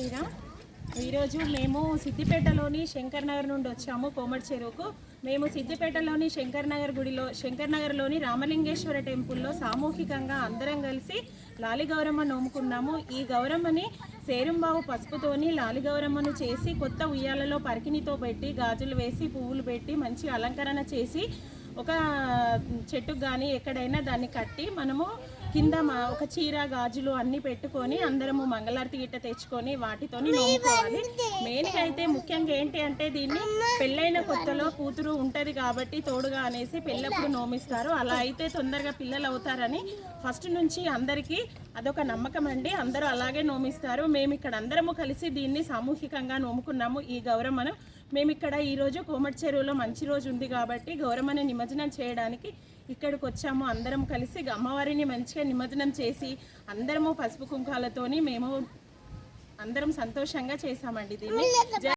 శ్రీరామ్ ఈరోజు మేము సిద్దిపేటలోని శంకర్ నగర్ నుండి వచ్చాము కోమటి చెరువుకు. మేము సిద్దిపేటలోని శంకర్ నగర్ గుడిలో శంకర్ నగర్లోని రామలింగేశ్వర టెంపుల్లో సామూహికంగా అందరం కలిసి లాలి గౌరమ్మ నోముకున్నాము. ఈ గౌరమ్మని సేరుంబావు పసుపుతోని లాలి గౌరమ్మను చేసి కొత్త ఉయ్యాలలో పరికినితో పెట్టి గాజులు వేసి పువ్వులు పెట్టి మంచి అలంకరణ చేసి ఒక చెట్టుకు కానీ ఎక్కడైనా దాన్ని కట్టి మనము కింద మా- ఒక చీర గాజులు అన్ని పెట్టుకొని అందరము మంగళారతి గిట్ట తెచ్చుకొని వాటితోని నోముకోవాలి. మెయిన్గా అయితే ముఖ్యంగా ఏంటి అంటే దీన్ని పెళ్ళైన కొత్తలో కూతురు ఉంటది కాబట్టి తోడుగా అనేసి పెళ్ళప్పుడు నోమిస్తారు. అలా అయితే తొందరగా పిల్లలు అవుతారని ఫస్ట్ నుంచి అందరికీ అదొక నమ్మకం అండి. అందరూ అలాగే నోమిస్తారు. మేము ఇక్కడ అందరము కలిసి దీన్ని సామూహికంగా నోముకున్నాము. ఈ గౌరమ్మను మేము ఇక్కడ ఈరోజు కోమటి చెరువులో మంచి రోజు ఉంది కాబట్టి గౌరమ్మని నిమజ్జనం చేయడానికి ఇక్కడికి వచ్చాము. అందరం కలిసి అమ్మవారిని మంచిగా నిమజ్జనం చేసి అందరము పసుపు కుంకాలతోని మేము అందరం సంతోషంగా చేశామండి దీన్ని.